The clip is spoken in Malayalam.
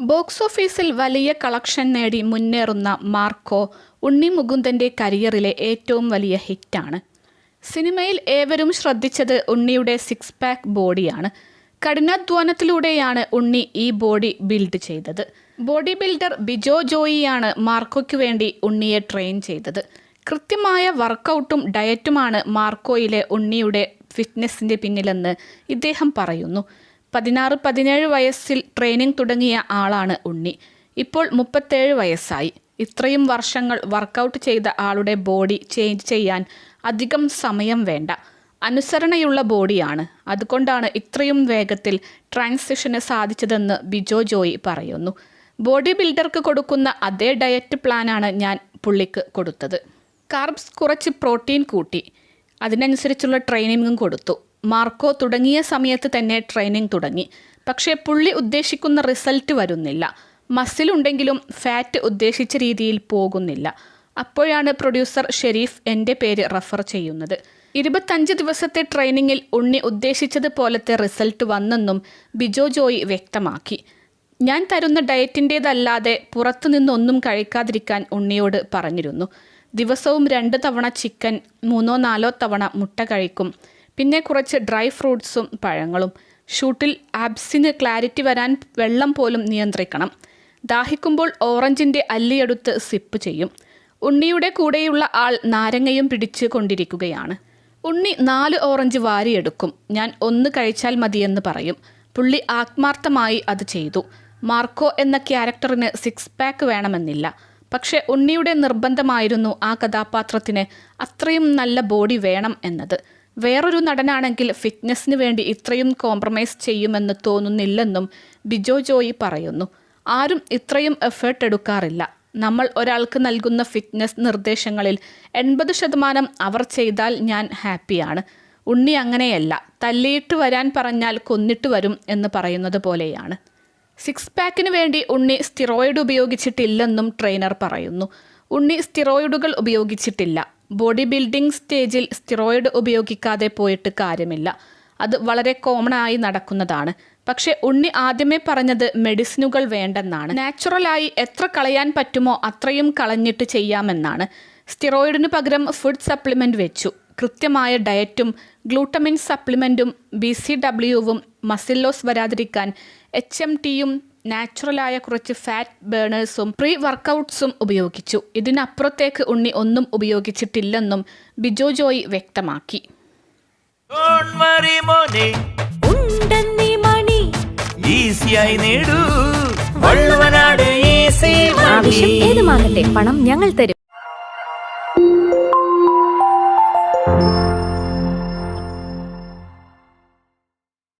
ബോക്സ് ഓഫീസിൽ വലിയ കളക്ഷൻ നേടി മുന്നേറുന്ന മാർക്കോ ഉണ്ണി മുകുന്ദന്റെ കരിയറിലെ ഏറ്റവും വലിയ ഹിറ്റാണ്. സിനിമയിൽ ഏവരും ശ്രദ്ധിച്ചത് ഉണ്ണിയുടെ സിക്സ് പാക്ക് ബോഡിയാണ്. കഠിനാധ്വാനത്തിലൂടെയാണ് ഉണ്ണി ഈ ബോഡി ബിൽഡ് ചെയ്തത്. ബോഡി ബിൽഡർ ബിജോ ജോയിയാണ് മാർക്കോയ്ക്ക് വേണ്ടി ഉണ്ണിയെ ട്രെയിൻ ചെയ്തത്. കൃത്യമായ വർക്കൗട്ടും ഡയറ്റുമാണ് മാർക്കോയിലെ ഉണ്ണിയുടെ ഫിറ്റ്നസിന്റെ പിന്നിലെന്ന് ഇദ്ദേഹം പറയുന്നു. പതിനാറ് പതിനേഴ് വയസ്സിൽ ട്രെയിനിങ് തുടങ്ങിയ ആളാണ് ഉണ്ണി. ഇപ്പോൾ മുപ്പത്തേഴ് വയസ്സായി. ഇത്രയും വർഷങ്ങൾ വർക്കൗട്ട് ചെയ്ത ആളുടെ ബോഡി ചേഞ്ച് ചെയ്യാൻ അധികം സമയം വേണ്ട. അനുസരണയുള്ള ബോഡിയാണ്. അതുകൊണ്ടാണ് ഇത്രയും വേഗത്തിൽ ട്രാൻസിഷന് സാധിച്ചതെന്ന് ബിജോ ജോയി പറയുന്നു. ബോഡി ബിൽഡർക്ക് കൊടുക്കുന്ന അതേ ഡയറ്റ് പ്ലാനാണ് ഞാൻ പുള്ളിക്ക് കൊടുത്തത്. കാർബ്സ് കുറച്ച് പ്രോട്ടീൻ കൂട്ടി. അതിനനുസരിച്ചുള്ള ട്രെയിനിങ്ങും കൊടുത്തു. മാർക്കോ തുടങ്ങിയ സമയത്ത് തന്നെ ട്രെയിനിങ് തുടങ്ങി. പക്ഷേ പുള്ളി ഉദ്ദേശിക്കുന്ന റിസൾട്ട് വരുന്നില്ല. മസിൽ ഉണ്ടെങ്കിലും ഫാറ്റ് ഉദ്ദേശിച്ച രീതിയിൽ പോകുന്നില്ല. അപ്പോഴാണ് പ്രൊഡ്യൂസർ ഷെരീഫ് എന്റെ പേര് റെഫർ ചെയ്യുന്നത്. ഇരുപത്തഞ്ച് ദിവസത്തെ ട്രെയിനിങ്ങിൽ ഉണ്ണി ഉദ്ദേശിച്ചതുപോലത്തെ റിസൾട്ട് വന്നെന്നും ബിജോ ജോയ് വ്യക്തമാക്കി. ഞാൻ തരുന്ന ഡയറ്റിന്റേതല്ലാതെ പുറത്തുനിന്നൊന്നും കഴിക്കാതിരിക്കാൻ ഉണ്ണിയോട് പറഞ്ഞിരുന്നു. ദിവസവും രണ്ട് തവണ ചിക്കൻ മൂന്നോ നാലോ തവണ മുട്ട കഴിക്കും. പിന്നെ കുറച്ച് ഡ്രൈ ഫ്രൂട്ട്സും പഴങ്ങളും. ഷൂട്ടിൽ ആബ്സിന് ക്ലാരിറ്റി വരാൻ വെള്ളം പോലും നിയന്ത്രിക്കണം. ദാഹിക്കുമ്പോൾ ഓറഞ്ചിന്റെ അല്ലിയെടുത്ത് സിപ്പ് ചെയ്യും. ഉണ്ണിയുടെ കൂടെയുള്ള ആൾ നാരങ്ങയും പിടിച്ച് കൊണ്ടിരിക്കുകയാണ്. ഉണ്ണി നാല് ഓറഞ്ച് വാരിയെടുക്കും. ഞാൻ ഒന്ന് കഴിച്ചാൽ മതിയെന്ന് പറയും. പുള്ളി ആത്മാർത്ഥമായി അത് ചെയ്തു. മാർക്കോ എന്ന ക്യാരക്ടറിന് സിക്സ് പാക്ക് വേണമെന്നില്ല. പക്ഷേ ഉണ്ണിയുടെ നിർബന്ധമായിരുന്നു ആ കഥാപാത്രത്തിന് അത്രയും നല്ല ബോഡി വേണം എന്നത്. വേറൊരു നടനാണെങ്കിൽ ഫിറ്റ്നസ്സിന് വേണ്ടി ഇത്രയും കോംപ്രമൈസ് ചെയ്യുമെന്ന് തോന്നുന്നില്ലെന്നും ബിജോ ജോയി പറയുന്നു. ആരും ഇത്രയും എഫേർട്ട് എടുക്കാറില്ല. നമ്മൾ ഒരാൾക്ക് നൽകുന്ന ഫിറ്റ്നസ് നിർദ്ദേശങ്ങളിൽ എൺപത് ശതമാനം അവർ ചെയ്താൽ ഞാൻ ഹാപ്പിയാണ്. ഉണ്ണി അങ്ങനെയല്ല. തല്ലിയിട്ട് വരാൻ പറഞ്ഞാൽ കൊന്നിട്ട് വരും എന്ന് പറയുന്നത് പോലെയാണ്. സിക്സ് പാക്കിന് വേണ്ടി ഉണ്ണി സ്റ്റിറോയിഡ് ഉപയോഗിച്ചിട്ടില്ലെന്നും ട്രെയിനർ പറയുന്നു. ഉണ്ണി സ്റ്റിറോയിഡുകൾ ഉപയോഗിച്ചിട്ടില്ല. ബോഡി ബിൽഡിംഗ് സ്റ്റേജിൽ സ്റ്റിറോയിഡ് ഉപയോഗിക്കാതെ പോയിട്ട് കാര്യമില്ല. അത് വളരെ കോമൺ ആയി നടക്കുന്നതാണ്. പക്ഷേ ഉണ്ണി ആദ്യമേ പറഞ്ഞത് മെഡിസിനുകൾ വേണ്ടെന്നാണ്. നാച്ചുറലായി എത്ര കളയാൻ പറ്റുമോ അത്രയും കളഞ്ഞിട്ട് ചെയ്യാമെന്നാണ്. സ്റ്റിറോയിഡിന് പകരം ഫുഡ് സപ്ലിമെന്റ് വെച്ചു. കൃത്യമായ ഡയറ്റും ഗ്ലൂട്ടമിൻ സപ്ലിമെന്റും ബി സി ഡബ്ല്യുവും മസിൽ ലോസ് വരാതിരിക്കാൻ എച്ച് എം ടിയും നാച്ചുറലായ കുറച്ച് ഫാറ്റ് ബേണേഴ്സും പ്രീ വർക്കൗട്ട്സും ഉപയോഗിച്ചു. ഇതിനപ്പുറത്തേക്ക് ഉണ്ണി ഒന്നും ഉപയോഗിച്ചിട്ടില്ലെന്നും ബിജോ ജോയി വ്യക്തമാക്കി. ആവശ്യം ഏതുമാകട്ടെ പണം ഞങ്ങൾ തരും.